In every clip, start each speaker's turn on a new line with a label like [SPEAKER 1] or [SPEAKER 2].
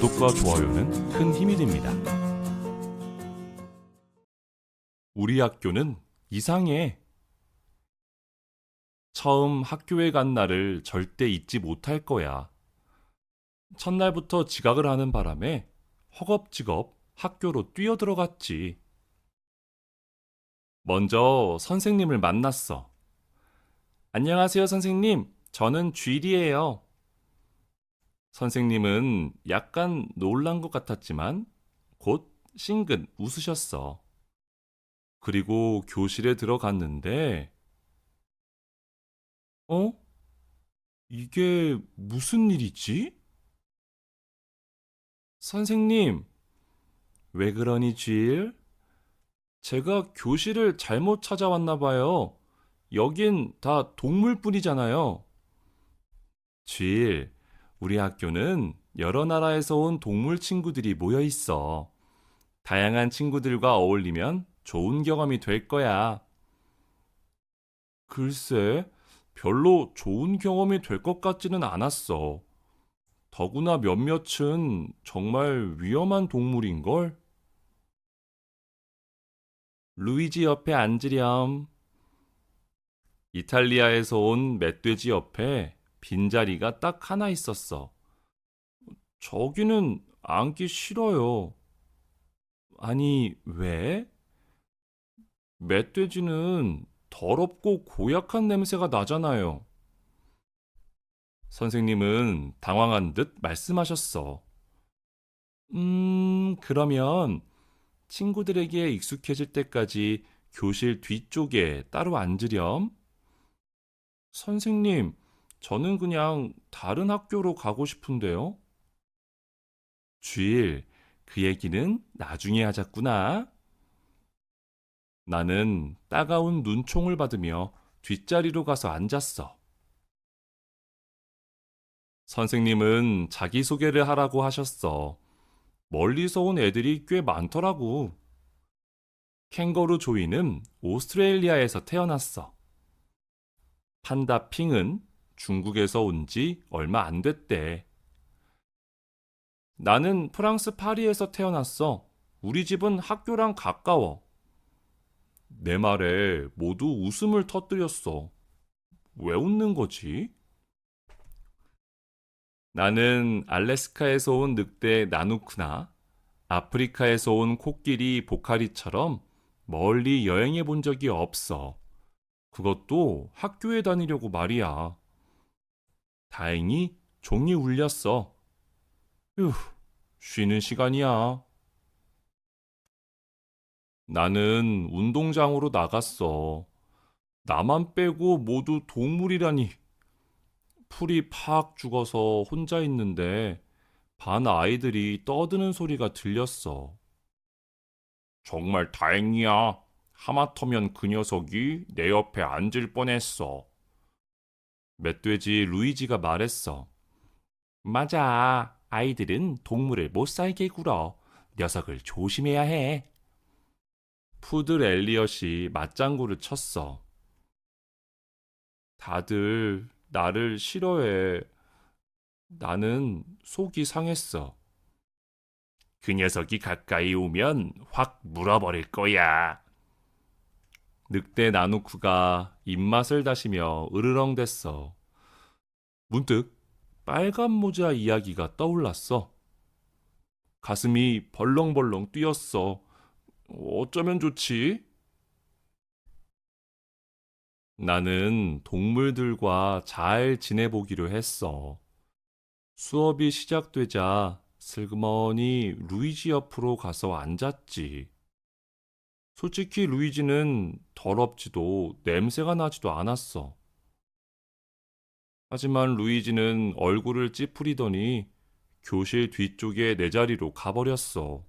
[SPEAKER 1] 구독과 좋아요는 큰 힘이 됩니다. 우리 학교는 이상해. 처음 학교에 간 날을 절대 잊지 못할 거야. 첫날부터 지각을 하는 바람에 허겁지겁 학교로 뛰어들어갔지. 먼저 선생님을 만났어. 안녕하세요, 선생님. 저는 쥐리예요. 선생님은 약간 놀란 것 같았지만 곧 싱긋 웃으셨어. 그리고 교실에 들어갔는데, 어? 이게 무슨 일이지? 선생님, 왜 그러니, 쥐일? 제가 교실을 잘못 찾아왔나 봐요. 여긴 다 동물뿐이잖아요. 쥐일, 우리 학교는 여러 나라에서 온 동물 친구들이 모여 있어. 다양한 친구들과 어울리면 좋은 경험이 될 거야. 글쎄, 별로 좋은 경험이 될 것 같지는 않았어. 더구나 몇몇은 정말 위험한 동물인걸? 루이지 옆에 앉으렴. 이탈리아에서 온 멧돼지 옆에 빈자리가 딱 하나 있었어. 저기는 앉기 싫어요. 아니, 왜? 멧돼지는 더럽고 고약한 냄새가 나잖아요. 선생님은 당황한 듯 말씀하셨어. 음, 그러면 친구들에게 익숙해질 때까지 교실 뒤쪽에 따로 앉으렴. 선생님, 저는 그냥 다른 학교로 가고 싶은데요. 주일, 그 얘기는 나중에 하자꾸나. 나는 따가운 눈총을 받으며 뒷자리로 가서 앉았어. 선생님은 자기소개를 하라고 하셨어. 멀리서 온 애들이 꽤 많더라고. 캥거루 조이는 오스트레일리아에서 태어났어. 판다 핑은 중국에서 온 지 얼마 안 됐대. 나는 프랑스 파리에서 태어났어. 우리 집은 학교랑 가까워. 내 말에 모두 웃음을 터뜨렸어. 왜 웃는 거지? 나는 알래스카에서 온 늑대 나누크나 아프리카에서 온 코끼리 보카리처럼 멀리 여행해 본 적이 없어. 그것도 학교에 다니려고 말이야. 다행히 종이 울렸어. 휴, 쉬는 시간이야. 나는 운동장으로 나갔어. 나만 빼고 모두 동물이라니. 풀이 팍 죽어서 혼자 있는데 반 아이들이 떠드는 소리가 들렸어. 정말 다행이야. 하마터면 그 녀석이 내 옆에 앉을 뻔했어. 멧돼지 루이지가 말했어. 맞아. 아이들은 동물을 못 살게 굴어. 녀석을 조심해야 해. 푸들 엘리엇이 맞장구를 쳤어. 다들 나를 싫어해. 나는 속이 상했어. 그 녀석이 가까이 오면 확 물어버릴 거야. 늑대 나누쿠가 입맛을 다시며 으르렁댔어. 문득 빨간 모자 이야기가 떠올랐어. 가슴이 벌렁벌렁 뛰었어. 어쩌면 좋지? 나는 동물들과 잘 지내보기로 했어. 수업이 시작되자 슬그머니 루이지 옆으로 가서 앉았지. 솔직히 루이지는 더럽지도 냄새가 나지도 않았어. 하지만 루이지는 얼굴을 찌푸리더니 교실 뒤쪽에 내 자리로 가버렸어.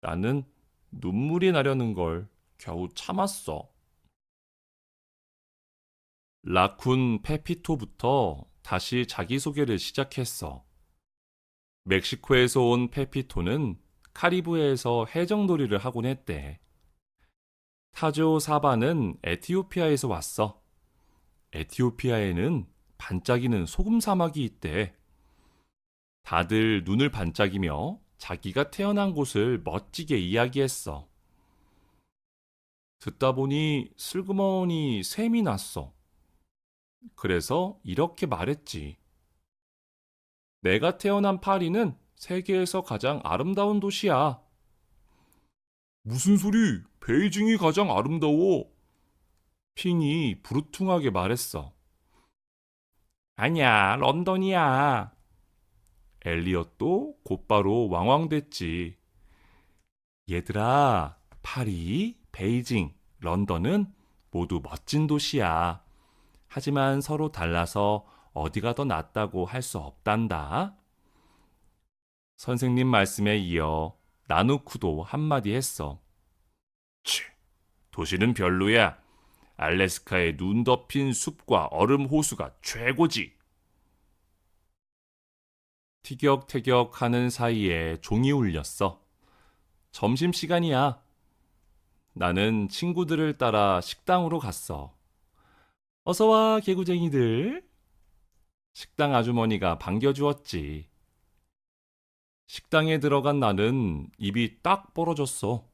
[SPEAKER 1] 나는 눈물이 나려는 걸 겨우 참았어. 라쿤 페피토부터 다시 자기소개를 시작했어. 멕시코에서 온 페피토는 카리브해에서 해적놀이를 하곤 했대. 타조 사바는 에티오피아에서 왔어. 에티오피아에는 반짝이는 소금 사막이 있대. 다들 눈을 반짝이며 자기가 태어난 곳을 멋지게 이야기했어. 듣다 보니 슬그머니 샘이 났어. 그래서 이렇게 말했지. 내가 태어난 파리는 세계에서 가장 아름다운 도시야. 무슨 소리? 베이징이 가장 아름다워. 핑이 부르퉁하게 말했어. 아니야, 런던이야. 엘리엇도 곧바로 왕왕댔지. 얘들아, 파리, 베이징, 런던은 모두 멋진 도시야. 하지만 서로 달라서 어디가 더 낫다고 할 수 없단다. 선생님 말씀에 이어 나누쿠도 한마디 했어. 치, 도시는 별로야. 알래스카의 눈 덮인 숲과 얼음 호수가 최고지. 티격태격 하는 사이에 종이 울렸어. 점심시간이야. 나는 친구들을 따라 식당으로 갔어. 어서와, 개구쟁이들. 식당 아주머니가 반겨주었지. 식당에 들어간 나는 입이 딱 벌어졌어.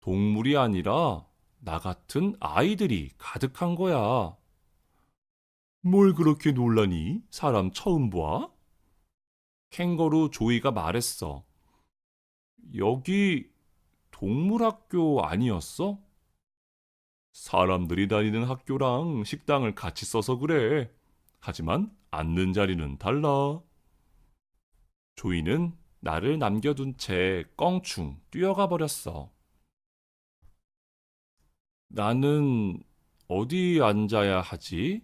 [SPEAKER 1] 동물이 아니라 나 같은 아이들이 가득한 거야. 뭘 그렇게 놀라니? 사람 처음 봐? 캥거루 조이가 말했어. 여기 동물학교 아니었어? 사람들이 다니는 학교랑 식당을 같이 써서 그래. 하지만 앉는 자리는 달라. 조이는 나를 남겨둔 채 껑충 뛰어가 버렸어. 나는 어디 앉아야 하지?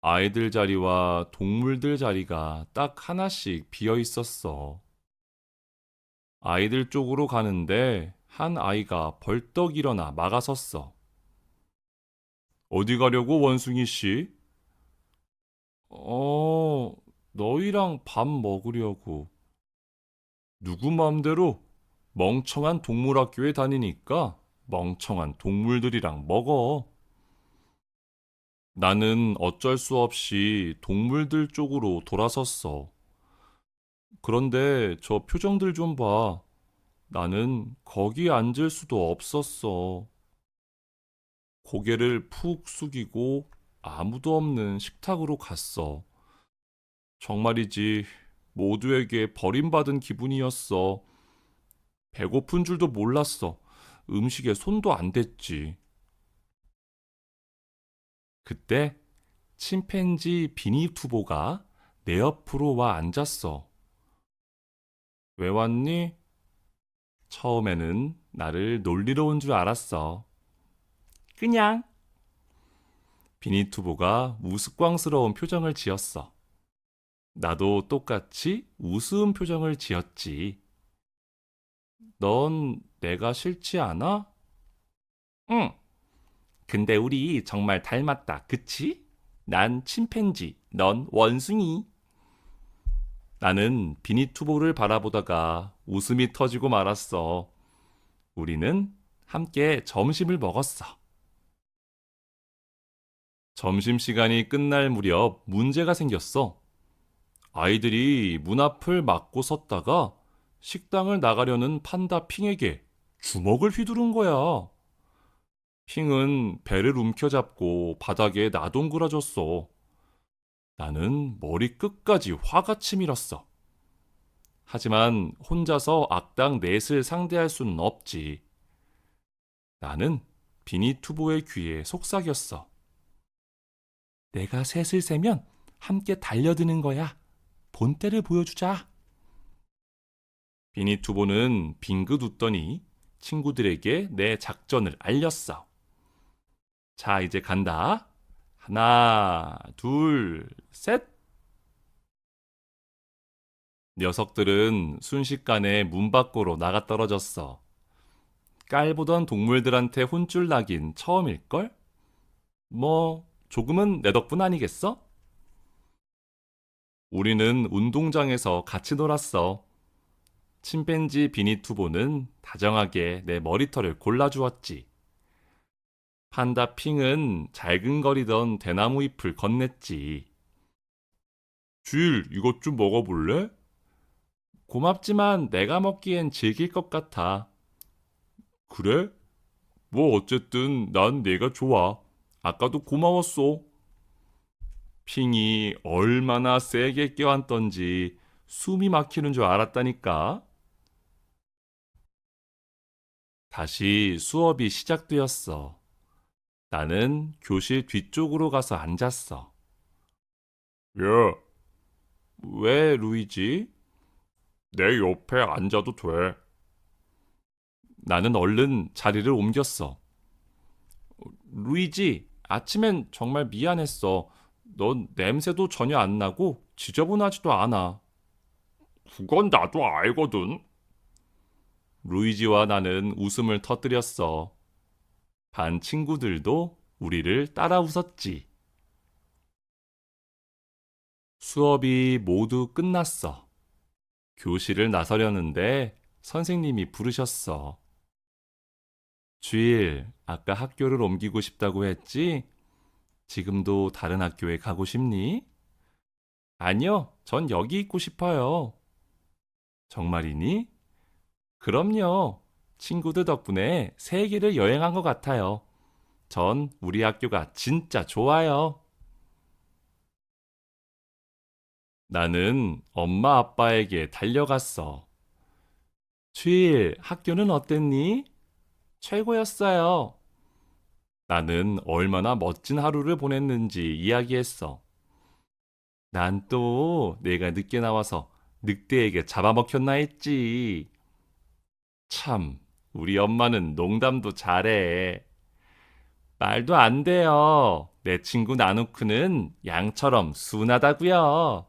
[SPEAKER 1] 아이들 자리와 동물들 자리가 딱 하나씩 비어 있었어. 아이들 쪽으로 가는데 한 아이가 벌떡 일어나 막아섰어. 어디 가려고 원숭이 씨? 어, 너희랑 밥 먹으려고. 누구 맘대로 멍청한 동물학교에 다니니까 멍청한 동물들이랑 먹어. 나는 어쩔 수 없이 동물들 쪽으로 돌아섰어. 그런데 저 표정들 좀 봐. 나는 거기 앉을 수도 없었어. 고개를 푹 숙이고 아무도 없는 식탁으로 갔어. 정말이지, 모두에게 버림받은 기분이었어. 배고픈 줄도 몰랐어. 음식에 손도 안 댔지. 그때 침팬지 비니투보가 내 옆으로 와 앉았어. 왜 왔니? 처음에는 나를 놀리러 온 줄 알았어. 그냥. 비니투보가 우스꽝스러운 표정을 지었어. 나도 똑같이 우스운 표정을 지었지. 넌 내가 싫지 않아? 응. 근데 우리 정말 닮았다, 그치? 난 침팬지, 넌 원숭이. 나는 비니투보를 바라보다가 웃음이 터지고 말았어. 우리는 함께 점심을 먹었어. 점심시간이 끝날 무렵 문제가 생겼어. 아이들이 문 앞을 막고 섰다가 식당을 나가려는 판다 핑에게 주먹을 휘두른 거야. 핑은 배를 움켜잡고 바닥에 나동그라졌어. 나는 머리 끝까지 화가 치밀었어. 하지만 혼자서 악당 넷을 상대할 수는 없지. 나는 비니 투보의 귀에 속삭였어. 내가 셋을 세면 함께 달려드는 거야. 본때를 보여주자. 비니투보는 빙긋 웃더니 친구들에게 내 작전을 알렸어. 자, 이제 간다. 하나, 둘, 셋. 녀석들은 순식간에 문 밖으로 나가 떨어졌어. 깔보던 동물들한테 혼쭐 나긴 처음일걸? 뭐, 조금은 내 덕분 아니겠어? 우리는 운동장에서 같이 놀았어. 침팬지 비니투보는 다정하게 내 머리털을 골라주었지. 판다 핑은 잘근거리던 대나무 잎을 건넸지. 주일, 이것 좀 먹어볼래? 고맙지만 내가 먹기엔 질길 것 같아. 그래? 뭐 어쨌든 난 내가 좋아. 아까도 고마웠어. 핑이 얼마나 세게 껴안던지 숨이 막히는 줄 알았다니까. 다시 수업이 시작되었어. 나는 교실 뒤쪽으로 가서 앉았어. 야, 왜 루이지? 내 옆에 앉아도 돼. 나는 얼른 자리를 옮겼어. 루이지, 아침엔 정말 미안했어. 넌 냄새도 전혀 안 나고 지저분하지도 않아. 그건 나도 알거든. 루이지와 나는 웃음을 터뜨렸어. 반 친구들도 우리를 따라 웃었지. 수업이 모두 끝났어. 교실을 나서려는데 선생님이 부르셨어. 주일, 아까 학교를 옮기고 싶다고 했지? 지금도 다른 학교에 가고 싶니? 아니요, 전 여기 있고 싶어요. 정말이니? 그럼요. 친구들 덕분에 세계를 여행한 것 같아요. 전 우리 학교가 진짜 좋아요. 나는 엄마 아빠에게 달려갔어. 주일, 학교는 어땠니? 최고였어요. 나는 얼마나 멋진 하루를 보냈는지 이야기했어. 난 또 내가 늦게 나와서 늑대에게 잡아먹혔나 했지. 참, 우리 엄마는 농담도 잘해. 말도 안 돼요. 내 친구 나누크는 양처럼 순하다고요.